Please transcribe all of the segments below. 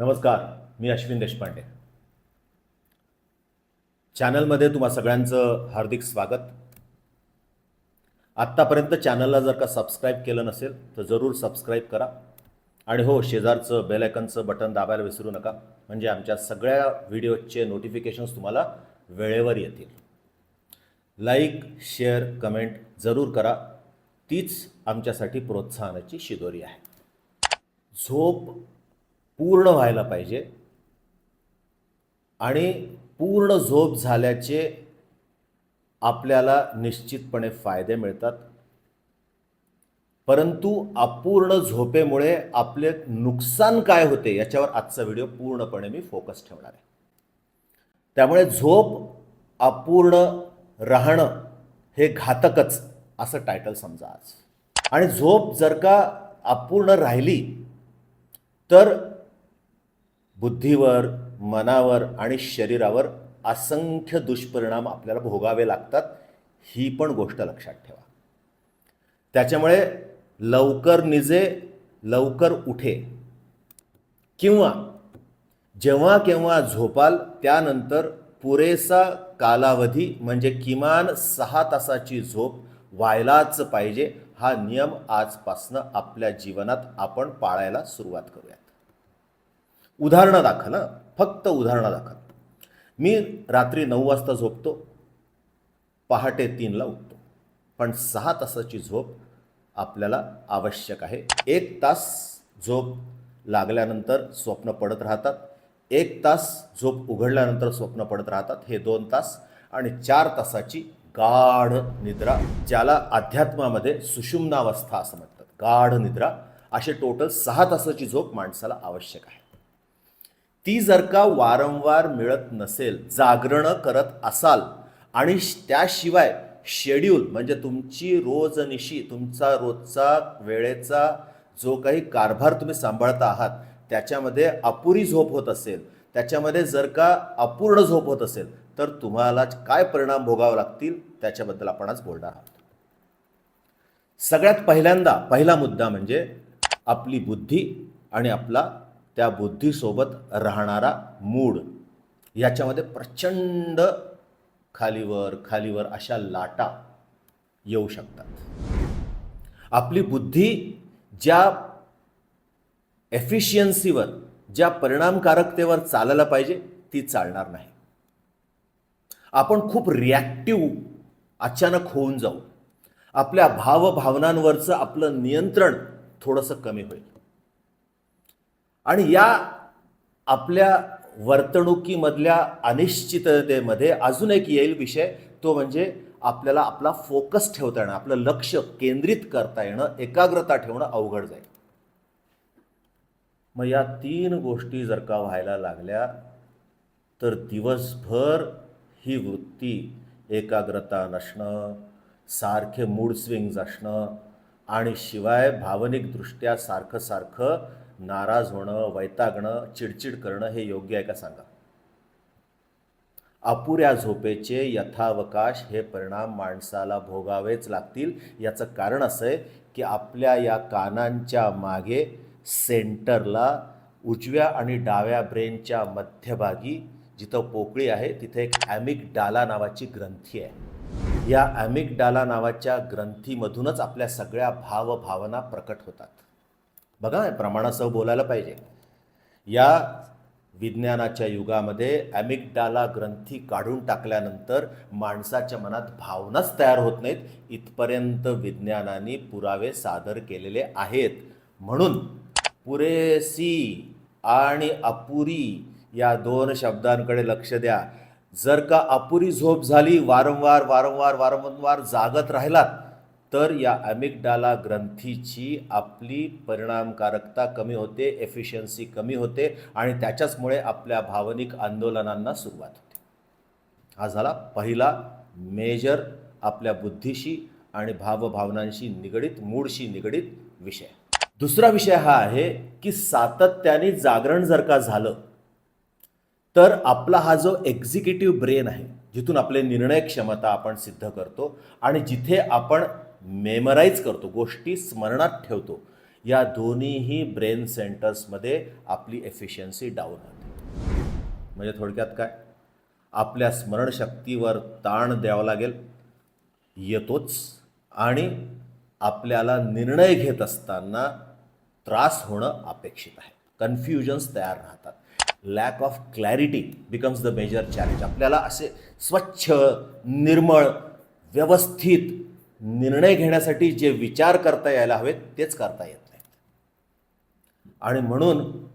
नमस्कार मी अश्विन देशपांडे. चॅनलमध्ये तुम्हा सगळ्यांचं हार्दिक स्वागत. आत्तापर्यंत चॅनलला जर का सबस्क्राईब केलं नसेल तर जरूर सबस्क्राईब करा. आणि हो शेजारचं बेलायकनचं बटन दाबायला विसरू नका. म्हणजे आमच्या सगळ्या व्हिडिओचे नोटिफिकेशन्स तुम्हाला वेळेवर येतील. लाईक शेअर कमेंट जरूर करा. तीच आमच्यासाठी प्रोत्साहनाची शिदोरी आहे. झोप पूर्ण व्हायला पाहिजे. आणि पूर्ण झोप झाल्याचे आपल्याला निश्चितपणे फायदे मिळतात. परंतु अपूर्ण झोपेमुळे आपले नुकसान काय होते याच्यावर आजचा व्हिडिओ पूर्णपणे मी फोकस ठेवणार आहे. त्यामुळे झोप अपूर्ण राहणं हे घातकच असं टायटल समजा आज. आणि झोप जर का अपूर्ण राहिली तर बुद्धीवर मनावर आणि शरीरावर असंख्य दुष्परिणाम आपल्याला भोगावे लागतात ही पण गोष्ट लक्षात ठेवा. त्याच्यामुळे लवकर निजे लवकर उठे. किंवा जेव्हा केव्हा झोपाल त्यानंतर पुरेसा कालावधी म्हणजे किमान सहा तासाची झोप व्हायलाच पाहिजे हा नियम आजपासनं आपल्या जीवनात आपण पाळायला सुरुवात करू उदाहरणं दाखल फक्त उदाहरणं दाखल मी रात्री नऊ वाजता झोपतो पहाटे तीनला उठतो. पण सहा तासाची झोप आपल्याला आवश्यक आहे. एक तास झोप लागल्यानंतर स्वप्न पडत राहतात. एक तास झोप उघडल्यानंतर स्वप्न पडत राहतात. हे दोन तास आणि चार तासाची गाढ निद्रा ज्याला अध्यात्मामध्ये सुषुम्नावस्था असं म्हणतात. गाढ निद्रा. असे टोटल सहा तासाची झोप माणसाला आवश्यक आहे. ती जर का वारंवार मिळत नसेल जागरणं करत असाल आणि श- त्याशिवाय शेड्यूल म्हणजे तुमची रोजनिशी तुमचा रोजचा वेळेचा जो काही कारभार तुम्ही सांभाळता आहात त्याच्यामध्ये अपुरी झोप होत असेल त्याच्यामध्ये जर का अपूर्ण झोप होत असेल तर तुम्हाला काय परिणाम भोगावे लागतील त्याच्याबद्दल आपण आज बोलणार आहोत. सगळ्यात पहिल्यांदा पहिला मुद्दा म्हणजे आपली बुद्धी आणि आपला त्या बुद्धीसोबत राहणारा मूड. याच्यामध्ये प्रचंड खालीवर खालीवर अशा लाटा येऊ शकतात. आपली बुद्धी ज्या एफिशियन्सीवर ज्या परिणामकारकतेवर चालायला पाहिजे ती चालणार नाही. आपण खूप रिॲक्टिव्ह अचानक होऊन जाऊ. आपल्या भावभावनांवरचं आपलं नियंत्रण थोडंसं कमी होईल. आणि या आपल्या वर्तणुकीमधल्या अनिश्चिततेमध्ये अजून एक येईल विषय तो म्हणजे आपल्याला आपला फोकस ठेवता येणं आपलं लक्ष केंद्रित करता येणं एकाग्रता ठेवणं अवघड जाईल. मग या तीन गोष्टी जर का व्हायला लागल्या तर दिवसभर ही वृत्ती एकाग्रता नसणं सारखे मूड स्विंग्ज असणं आणि शिवाय भावनिकदृष्ट्या सारखं सारखं नाराज होणं वैतागणं चिडचिड करणं हे योग्य आहे का सांगा? अपुऱ्या झोपेचे यथावकाश हे परिणाम माणसाला भोगावेच लागतील. याचं कारण असं आहे की आपल्या या कानांच्या मागे सेंटरला उजव्या आणि डाव्या ब्रेनच्या मध्यभागी जिथं पोकळी आहे तिथे एक ॲमिक डाला नावाची ग्रंथी आहे. या ॲमिक डाला नावाच्या ग्रंथीमधूनच आपल्या सगळ्या भावभावना प्रकट होतात. बघा प्रमाणासह बोलायला पाहिजे. या विज्ञानाच्या युगामध्ये ॲमिकडाला ग्रंथी काढून टाकल्यानंतर माणसाच्या मनात भावनाच तयार होत नाहीत. इथपर्यंत विज्ञानाने पुरावे सादर केलेले आहेत. म्हणून पुरेसी आणि अपुरी या दोन शब्दांकडे लक्ष द्या. जर का अपुरी झोप झाली वारंवार वारंवार वारंवार जागत राहिलात तर या ॲमिगडाला ग्रंथीची आपली परिणामकारकता कमी होते एफिशियन्सी कमी होते आणि त्याच्याचमुळे आपल्या भावनिक आंदोलनांना सुरुवात होते. हा झाला पहिला मेजर आपल्या बुद्धीशी आणि भावभावनांशी निगडीत मूळशी निगडीत विषय. दुसरा विषय हा आहे की सातत्याने जागरण जर का झालं तर आपला हा जो एक्झिक्युटिव्ह ब्रेन आहे जिथून आपले निर्णय क्षमता आपण सिद्ध करतो आणि जिथे आपण मेमराईज करतो गोष्टी स्मरणात ठेवतो. या दोन्हीही ब्रेन सेंटर्समध्ये आपली एफिशियन्सी डाऊन होते. म्हणजे थोडक्यात काय? आपल्या स्मरणशक्तीवर ताण द्यावा लागेल येतोच आणि आपल्याला निर्णय घेत असताना त्रास होणं अपेक्षित आहे. कन्फ्युजन्स तयार राहतात. Lack of clarity becomes the major challenge आपल्याला असे स्वच्छ निर्मळ व्यवस्थित निर्णय घेण्यासाठी जे विचार करता यायला हवेत तेच करता येत नाहीत. आणि म्हणून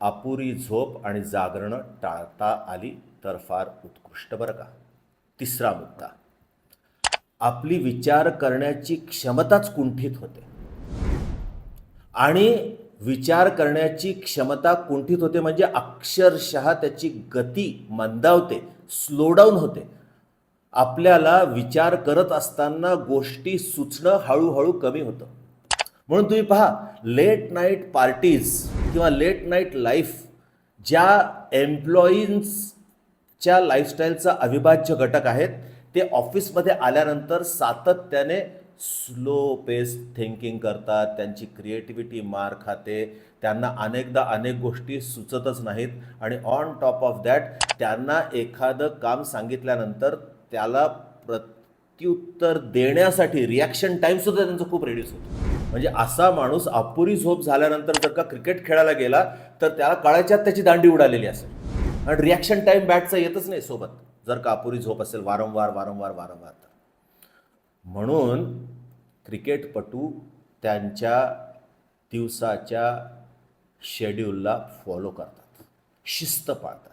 अपुरी झोप आणि जागरणं टाळता आली तर फार उत्कृष्ट बरं का? तिसरा मुद्दा. आपली विचार करण्याची क्षमताच कुंठित होते. आणि विचार करण्याची क्षमता कुंठित होते म्हणजे अक्षरशः त्याची गती मंदावते स्लोडाऊन होते. आपल्याला विचार करत असताना गोष्टी सुचणं हळूहळू कमी होतं. म्हणून तुम्ही पहा लेट नाईट पार्टीज किंवा लेट नाईट लाईफ ज्या एम्प्लॉईजच्या लाईफस्टाईलचा अविभाज्य घटक आहेत ते ऑफिसमध्ये आल्यानंतर सातत्याने स्लो पेस थिंकिंग करतात त्यांची क्रिएटिव्हिटी मार खाते त्यांना अनेकदा अनेक गोष्टी सुचतच नाहीत आणि ऑन टॉप ऑफ दॅट त्यांना एखादं काम सांगितल्यानंतर त्याला प्रत्युत्तर देण्यासाठी रिॲक्शन टाईमसुद्धा त्यांचं खूप रेड्यूस होतो. म्हणजे असा माणूस अपुरी झोप झाल्यानंतर जर का क्रिकेट खेळायला गेला तर त्याला कळायच्यात त्याची दांडी उडालेली असेल. आणि रिॲक्शन टाईम बॅटचा येतच नाही सोबत. जर का अपुरी झोप असेल वारंवार वारंवार वारंवार. तर म्हणून क्रिकेटपटू त्यांच्या दिवसाच्या शेड्यूलला फॉलो करतात. शिस्त पाळतात.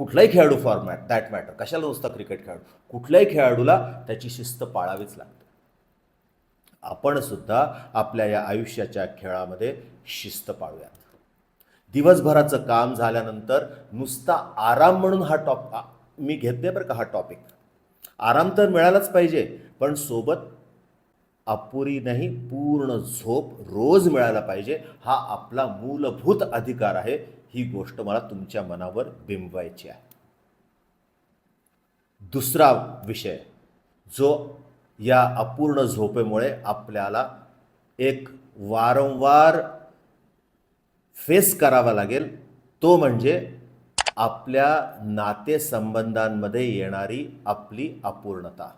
कुठलाही खेळाडू फॉर्मॅट दॅट मॅटर कशाला नुसता क्रिकेट खेळाडू? कुठल्याही खेळाडूला त्याची शिस्त पाळावीच लागते. आपण सुद्धा आपल्या या आयुष्याच्या खेळामध्ये शिस्त पाळूयात. दिवसभराचं काम झाल्यानंतर नुसता आराम म्हणून हा टॉप मी घेते बरं का हा टॉपिक आराम तर मिळालाच पाहिजे पण सोबत अपुरी नाही पूर्ण झोप रोज मिळायला पाहिजे. हा आपला मूलभूत अधिकार आहे. ही गोष्ट मला तुमच्या मनावर बिंबवायची आहे. दुसरा विषय जो या अपूर्ण झोपेमुळे आपल्याला एक वारंवार फेस करावा लागेल तो म्हणजे आपल्या नातेसंबंधांमध्ये येणारी आपली अपूर्णता.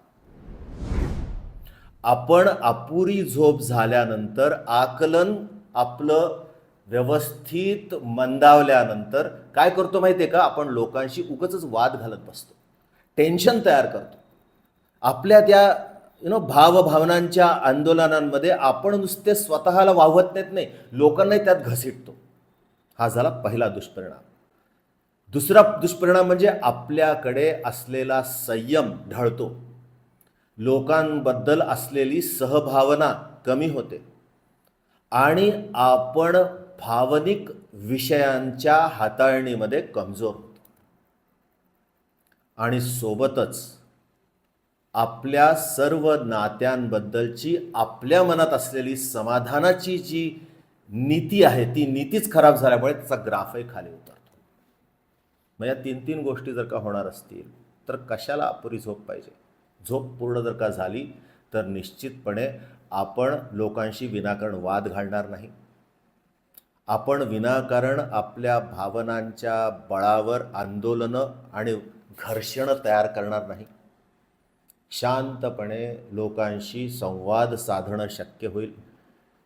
आपण अपुरी झोप झाल्यानंतर आकलन आपलं व्यवस्थित मंदावल्यानंतर काय करतो माहिती आहे का? आपण लोकांशी उगच वाद घालत बसतो. टेन्शन तयार करतो. आपल्या त्या यु नो भावभावनांच्या आंदोलनांमध्ये आपण नुसते स्वतःला वाहवत नेत नाही. लोकांनाही त्यात घसीटतो. हा झाला पहिला दुष्परिणाम. दुसरा दुष्परिणाम म्हणजे आपल्याकडे असलेला संयम ढळतो. लोकांबद्दल असलेली सहभावना कमी होते. आणि आपण भावनिक विषयांच्या हाताळणीमध्ये कमजोर होतो. आणि सोबतच आपल्या सर्व नात्यांबद्दलची आपल्या मनात असलेली समाधानाची जी नीती आहे ती नीतीच खराब झाल्यामुळे त्याचा ग्राफही खाली उतरतो. मग या तीन तीन गोष्टी जर का होणार असतील तर कशाला अपुरी झोप पाहिजे? झोप पूर्ण जर का झाली तर निश्चितपणे आपण लोकांशी विनाकारण वाद घालणार नाही. आपण विनाकारण आपल्या भावनांच्या बळावर आंदोलनं आणि घर्षणं तयार करणार नाही. शांतपणे लोकांशी संवाद साधणं शक्य होईल.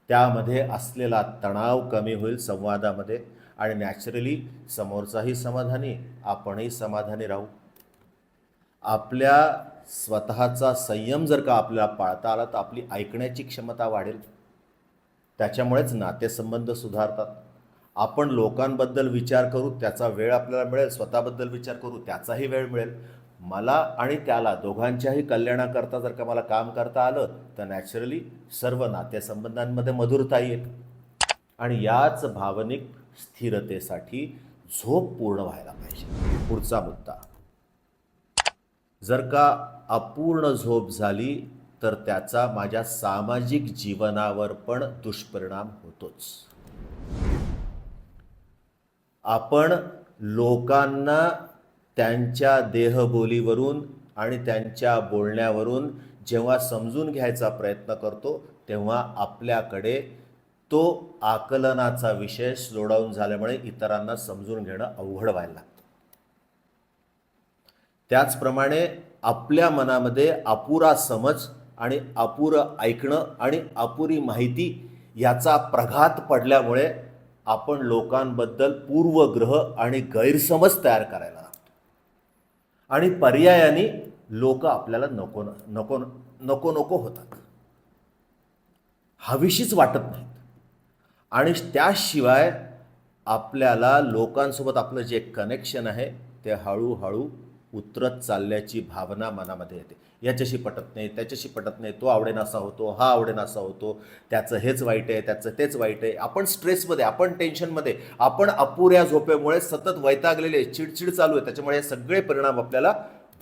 त्यामध्ये असलेला तणाव कमी होईल संवादामध्ये आणि नॅचरली समोरचाही समाधानी आपणही समाधानी राहू. आपल्या स्वतःचा संयम जर का आपल्याला पाळता आला तर आपली ऐकण्याची क्षमता वाढेल. त्याच्यामुळेच नातेसंबंध सुधारतात. आपण लोकांबद्दल विचार करू त्याचा वेळ आपल्याला मिळेल स्वतःबद्दल विचार करू त्याचाही वेळ मिळेल. मला आणि त्याला दोघांच्याही कल्याणाकरता जर का मला काम करता आलं तर नॅचरली सर्व नातेसंबंधांमध्ये मधुरता येईल. आणि याच भावनिक स्थिरतेसाठी झोप पूर्ण व्हायला पाहिजे. पुढचा मुद्दा. जर का अपूर्ण झोप झाली तर त्याचा माझ्या सामाजिक जीवनावर पण दुष्परिणाम होतोच. आपण लोकांना त्यांच्या देहबोलीवरून आणि त्यांच्या बोलण्यावरून जेव्हा समजून घ्यायचा प्रयत्न करतो तेव्हा आपल्याकडे तो आकलनाचा विषय स्लो डाऊन झाल्यामुळे इतरांना समजून घेणं अवघड व्हायला लागतं. त्याचप्रमाणे आपल्या मनामध्ये अपुरा समज आणि अपुरं ऐकणं आणि अपुरी माहिती याचा प्रघात पडल्यामुळे आपण लोकांबद्दल पूर्वग्रह आणि गैरसमज तयार करायला लागतो. आणि पर्यायाने लोक आपल्याला नको नको नको नको होतात. हवीशीच वाटत नाहीत. आणि त्याशिवाय आपल्याला लोकांसोबत आपलं जे कनेक्शन आहे ते हळूहळू उतरत चालल्याची भावना मनामध्ये येते. याच्याशी पटत नाही त्याच्याशी पटत नाही तो आवडेनासा होतो हा आवडेनासा होतो त्याचं हेच वाईट आहे त्याचं तेच वाईट आहे. आपण स्ट्रेसमध्ये आपण टेन्शनमध्ये आपण अपुऱ्या झोपेमुळे सतत वैतागलेले चिडचिड चालू आहे. त्याच्यामुळे हे सगळे परिणाम आपल्याला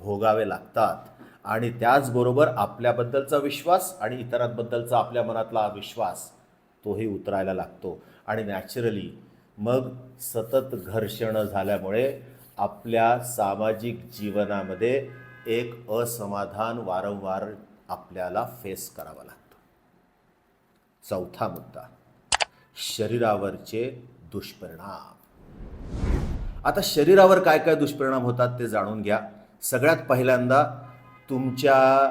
भोगावे लागतात. आणि त्याचबरोबर आपल्याबद्दलचा विश्वास आणि इतरांबद्दलचा आपल्या मनातला विश्वास तोही उतरायला लागतो. आणि नॅचरली मग सतत घर्षणं झाल्यामुळे आपल्या सामाजिक जीवनामध्ये एक असमाधान वारंवार आपल्याला फेस करावा लागतं. चौथा मुद्दा शरीरावरचे दुष्परिणाम. आता शरीरावर काय काय दुष्परिणाम होतात ते जाणून घ्या. सगळ्यात पहिल्यांदा तुमच्या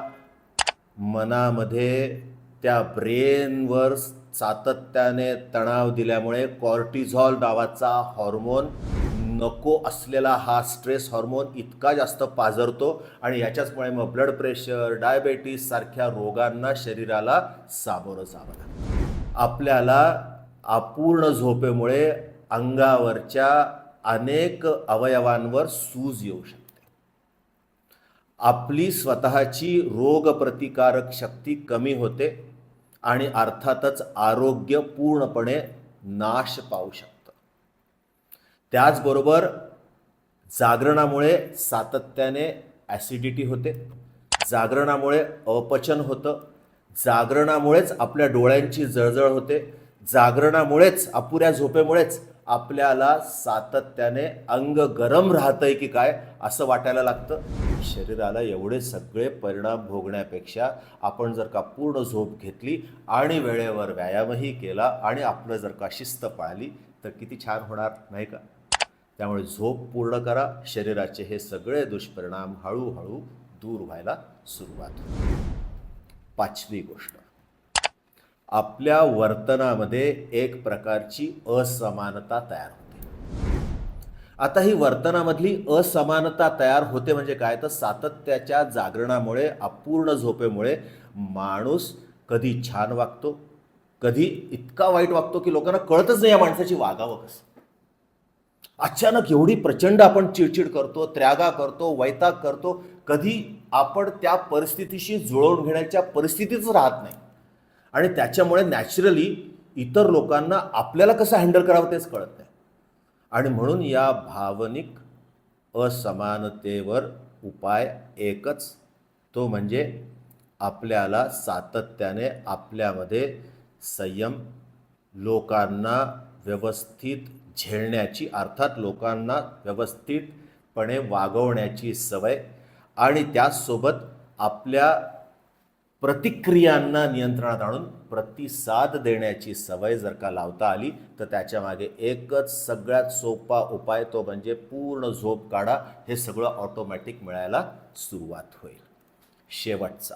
मनामध्ये त्या ब्रेनवर सातत्याने तणाव दिल्यामुळे कॉर्टिझॉल नावाचा हॉर्मोन नको असलेला हा स्ट्रेस हॉर्मोन इतका जास्त पाजरतो आणि याच्याचमुळे मग ब्लड प्रेशर डायबेटीस सारख्या रोगांना शरीराला सामोरं जावं लागतं. आपल्याला अपूर्ण झोपेमुळे अंगावरच्या अनेक अवयवांवर सूज येऊ शकते. आपली स्वतःची रोगप्रतिकारक शक्ती कमी होते आणि अर्थातच आरोग्य पूर्णपणे नाश पावू शकते. त्याचबरोबर जागरणामुळे सातत्याने ॲसिडिटी होते. जागरणामुळे अपचन होतं. जागरणामुळेच आपल्या डोळ्यांची जळजळ होते. जागरणामुळेच अपुऱ्या झोपेमुळेच आपल्याला सातत्याने अंग गरम राहतंय की काय असं वाटायला लागतं. शरीराला एवढे सगळे परिणाम भोगण्यापेक्षा आपण जर का पूर्ण झोप घेतली आणि वेळेवर व्यायामही केला आणि आपलं जर का शिस्त पाळली तर किती छान होणार नाही का? त्यामुळे झोप पूर्ण करा. शरीराचे हे सगळे दुष्परिणाम हळूहळू दूर व्हायला सुरुवात होते. पाचवी गोष्ट. आपल्या वर्तनामध्ये एक प्रकारची असमानता तयार होते. आता ही वर्तनामधली असमानता तयार होते म्हणजे काय? तर सातत्याच्या जागरणामुळे अपूर्ण झोपेमुळे माणूस कधी छान वागतो कधी इतका वाईट वागतो की लोकांना कळतच नाही या माणसाची वागावं कसं. अचानक एवढी प्रचंड आपण चिडचिड करतो त्यागा करतो वैताग करतो कधी आपण त्या परिस्थितीशी जुळवून घेण्याच्या परिस्थितीच राहत नाही. आणि त्याच्यामुळे नॅचरली इतर लोकांना आपल्याला कसं हँडल करावं तेच कळत नाही. आणि म्हणून या भावनिक असमानतेवर उपाय एकच तो म्हणजे आपल्याला सातत्याने आपल्यामध्ये संयम लोकांना व्यवस्थित झेलण्याची अर्थात लोकांना व्यवस्थितपणे वागवण्याची सवय आणि त्याचसोबत आपल्या प्रतिक्रियांना नियंत्रणात आणून प्रतिसाद देण्याची सवय जर का लावता आली तर त्याच्यामागे एकच सगळ्यात सोपा उपाय तो म्हणजे पूर्ण झोप काढा. हे सगळं ऑटोमॅटिक मिळायला सुरुवात होईल. शेवटचा.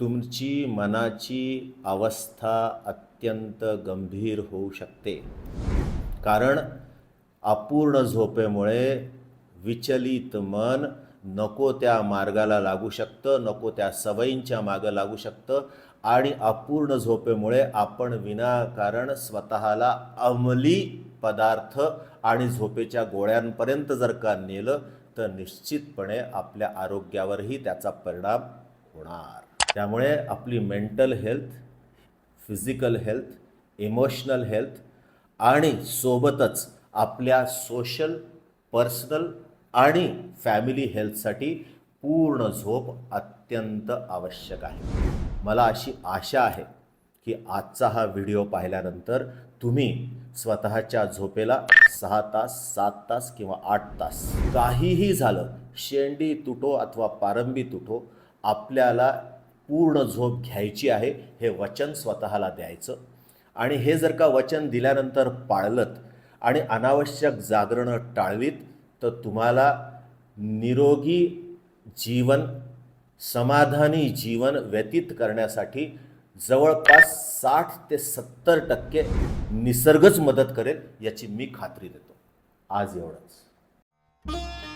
तुमची मनाची अवस्था अत्यंत गंभीर होऊ शकते. कारण अपूर्ण झोपेमुळे विचलित मन नको त्या मार्गाला लागू शकतं नको त्या सवयींच्या मागं लागू शकतं आणि अपूर्ण झोपेमुळे आपण विनाकारण स्वतःला अंमली पदार्थ आणि झोपेच्या गोळ्यांपर्यंत जर का नेलं तर निश्चितपणे आपल्या आरोग्यावरही त्याचा परिणाम होणार. त्यामुळे आपली mental health physical health emotional health आणि सोबतच आपल्या सोशल पर्सनल आणि फॅमिली हेल्थसाठी पूर्ण झोप अत्यंत आवश्यक आहे. मला अशी आशा आहे की आजचा हा व्हिडिओ पाहिल्यानंतर तुम्ही स्वतःच्या झोपेला सहा तास सात तास किंवा आठ तास काहीही झालं शेंडी तुटो अथवा पारंबी तुटो आपल्याला पूर्ण झोप घ्यायची आहे हे वचन स्वतःला द्यायचं. आणि हे जर का वचन दिल्यानंतर पाळलत आणि अनावश्यक जागरणं टाळलीत तर तुम्हाला निरोगी जीवन समाधानी जीवन व्यतीत करण्यासाठी जवळपास साठ ते सत्तर टक्के निसर्गच मदत करेल याची मी खात्री देतो. आज एवढंच.